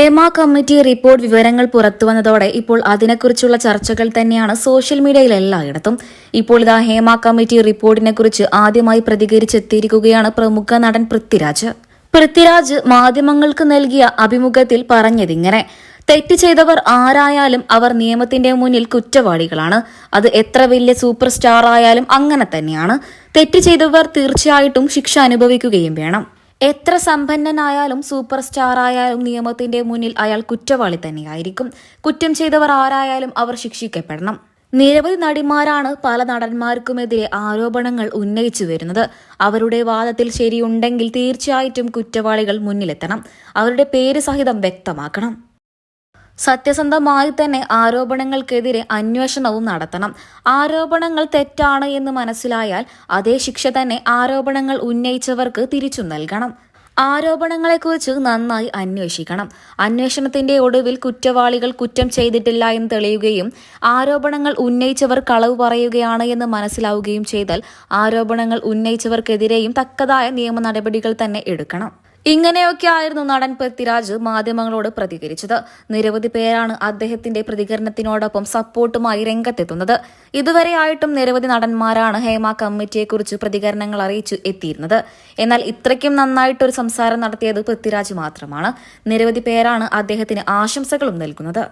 Hema committee report വിവരങ്ങൾ പുറത്തുവന്നതോടെ ഇപ്പോൾ അതിനെക്കുറിച്ചുള്ള ചർച്ചകൾ തന്നെയാണ് സോഷ്യൽ മീഡിയയിൽ എല്ലായിടത്തും. ഇപ്പോൾ ഇതാ ഹേമ കമ്മിറ്റി റിപ്പോർട്ടിനെ കുറിച്ച് ആദ്യമായി പ്രതികരിച്ചെത്തിയിരിക്കുകയാണ് പ്രമുഖ നടൻ പൃഥ്വിരാജ്. പൃഥ്വിരാജ് മാധ്യമങ്ങൾക്ക് നൽകിയ അഭിമുഖത്തിൽ പറഞ്ഞതിങ്ങനെ തെറ്റ് ചെയ്തവർ ആരായാലും അവർ നിയമത്തിന്റെ മുന്നിൽ കുറ്റവാളികളാണ്. അത് എത്ര വലിയ സൂപ്പർ സ്റ്റാർ ആയാലും അങ്ങനെ തന്നെയാണ്. തെറ്റ് ചെയ്തവർ തീർച്ചയായിട്ടും ശിക്ഷ അനുഭവിക്കുകയും വേണം. എത്ര സമ്പന്നനായാലും സൂപ്പർ സ്റ്റാർ ആയാലും നിയമത്തിന്റെ മുന്നിൽ അയാൾ കുറ്റവാളി തന്നെയായിരിക്കും. കുറ്റം ചെയ്തവർ ആരായാലും അവർ ശിക്ഷിക്കപ്പെടണം. നിരവധി നടിമാരാണ് പല നടന്മാർക്കുമെതിരെ ആരോപണങ്ങൾ ഉന്നയിച്ചു വരുന്നത്. അവരുടെ വാദത്തിൽ ശരിയുണ്ടെങ്കിൽ തീർച്ചയായിട്ടും കുറ്റവാളികൾ മുന്നിലെത്തണം. അവരുടെ പേര് സഹിതം വ്യക്തമാക്കണം. സത്യസന്ധമായി തന്നെ ആരോപണങ്ങൾക്കെതിരെ അന്വേഷണവും നടത്തണം. ആരോപണങ്ങൾ തെറ്റാണ് എന്ന് മനസ്സിലായാൽ അതേ ശിക്ഷ തന്നെ ആരോപണങ്ങൾ ഉന്നയിച്ചവർക്ക് തിരിച്ചു നൽകണം. ആരോപണങ്ങളെക്കുറിച്ച് നന്നായി അന്വേഷിക്കണം. അന്വേഷണത്തിന്റെ ഒടുവിൽ കുറ്റവാളികൾ കുറ്റം ചെയ്തിട്ടില്ല എന്ന് തെളിയുകയും ആരോപണങ്ങൾ ഉന്നയിച്ചവർ കളവ് പറയുകയാണ് എന്ന് മനസ്സിലാവുകയും ചെയ്താൽ ആരോപണങ്ങൾ ഉന്നയിച്ചവർക്കെതിരെയും തക്കതായ നിയമ നടപടികൾ തന്നെ എടുക്കണം. ഇങ്ങനെയൊക്കെ ആയിരുന്നു നടൻ പൃഥ്വിരാജ് മാധ്യമങ്ങളോട് പ്രതികരിച്ചത്. നിരവധി പേരാണ് അദ്ദേഹത്തിന്റെ പ്രതികരണത്തിനോടൊപ്പം സപ്പോർട്ടുമായി രംഗത്തെത്തുന്നത്. ഇതുവരെയായിട്ടും നിരവധി നടന്മാരാണ് ഹേമ കമ്മിറ്റിയെക്കുറിച്ച് പ്രതികരണങ്ങൾ അറിയിച്ചു എത്തിയിരുന്നത്. എന്നാൽ ഇത്രയ്ക്കും നന്നായിട്ടൊരു സംസാരം നടത്തിയത് പൃഥ്വിരാജ് മാത്രമാണ്. നിരവധി പേരാണ് അദ്ദേഹത്തിന് ആശംസകളും നൽകുന്നത്.